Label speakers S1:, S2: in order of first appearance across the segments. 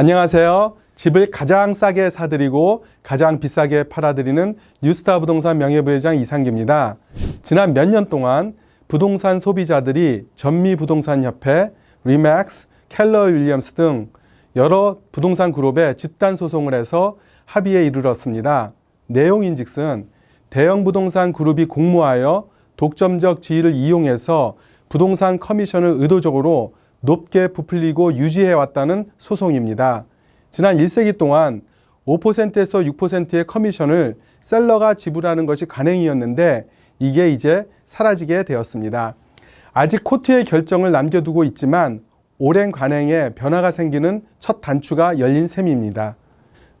S1: 안녕하세요. 집을 가장 싸게 사드리고 가장 비싸게 팔아드리는 뉴스타 부동산 명예부회장 이상기입니다. 지난 몇 년 동안 부동산 소비자들이 전미부동산협회, 리맥스, 켈러 윌리엄스 등 여러 부동산 그룹에 집단 소송을 해서 합의에 이르렀습니다. 내용인즉슨 대형 부동산 그룹이 공모하여 독점적 지위를 이용해서 부동산 커미션을 의도적으로 높게 부풀리고 유지해 왔다는 소송입니다. 지난 1세기 동안 5%에서 6%의 커미션을 셀러가 지불하는 것이 관행이었는데 이게 이제 사라지게 되었습니다. 아직 코트의 결정을 남겨두고 있지만 오랜 관행에 변화가 생기는 첫 단추가 열린 셈입니다.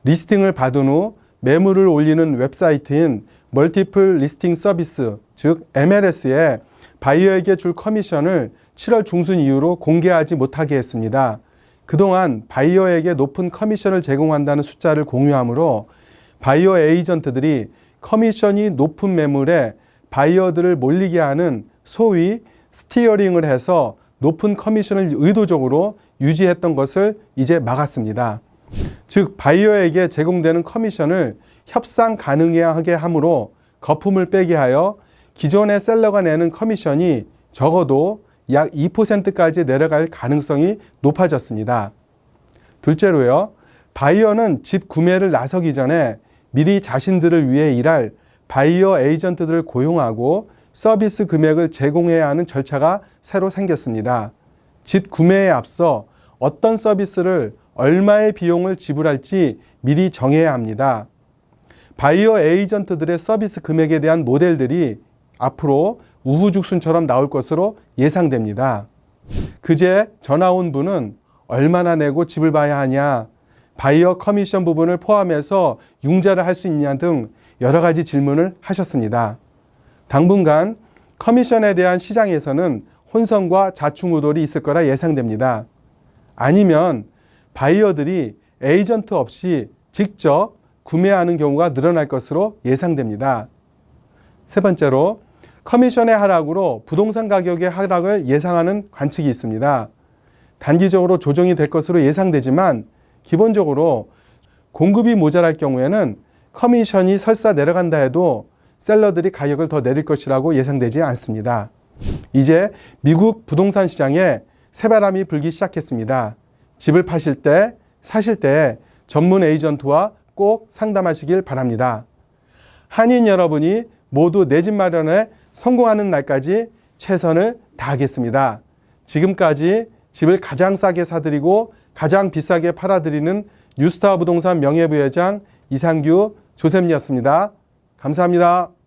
S1: 리스팅을 받은 후 매물을 올리는 웹사이트인 멀티플 리스팅 서비스, 즉 MLS에 바이어에게 줄 커미션을 7월 중순 이후로 공개하지 못하게 했습니다. 그동안 바이어에게 높은 커미션을 제공한다는 숫자를 공유하므로 바이어 에이전트들이 커미션이 높은 매물에 바이어들을 몰리게 하는 소위 스티어링을 해서 높은 커미션을 의도적으로 유지했던 것을 이제 막았습니다. 즉 바이어에게 제공되는 커미션을 협상 가능하게 하므로 거품을 빼게 하여 기존의 셀러가 내는 커미션이 적어도 약 2%까지 내려갈 가능성이 높아졌습니다. 둘째로요. 바이어는 집 구매를 나서기 전에 미리 자신들을 위해 일할 바이어 에이전트들을 고용하고 서비스 금액을 제공해야 하는 절차가 새로 생겼습니다. 집 구매에 앞서 어떤 서비스를 얼마의 비용을 지불할지 미리 정해야 합니다. 바이어 에이전트들의 서비스 금액에 대한 모델들이 앞으로 우후죽순처럼 나올 것으로 예상됩니다. 그제 전화 온 분은 얼마나 내고 집을 봐야 하냐, 바이어 커미션 부분을 포함해서 융자를 할 수 있냐 등 여러 가지 질문을 하셨습니다. 당분간 커미션에 대한 시장에서는 혼선과 자충우돌이 있을 거라 예상됩니다. 아니면 바이어들이 에이전트 없이 직접 구매하는 경우가 늘어날 것으로 예상됩니다. 세 번째로 커미션의 하락으로 부동산 가격의 하락을 예상하는 관측이 있습니다. 단기적으로 조정이 될 것으로 예상되지만 기본적으로 공급이 모자랄 경우에는 커미션이 설사 내려간다 해도 셀러들이 가격을 더 내릴 것이라고 예상되지 않습니다. 이제 미국 부동산 시장에 새바람이 불기 시작했습니다. 집을 파실 때, 사실 때 전문 에이전트와 꼭 상담하시길 바랍니다. 한인 여러분이 모두 내 집 마련에 성공하는 날까지 최선을 다하겠습니다. 지금까지 집을 가장 싸게 사드리고 가장 비싸게 팔아드리는 뉴스타 부동산 명예부회장 이상규 조셉이었습니다. 감사합니다.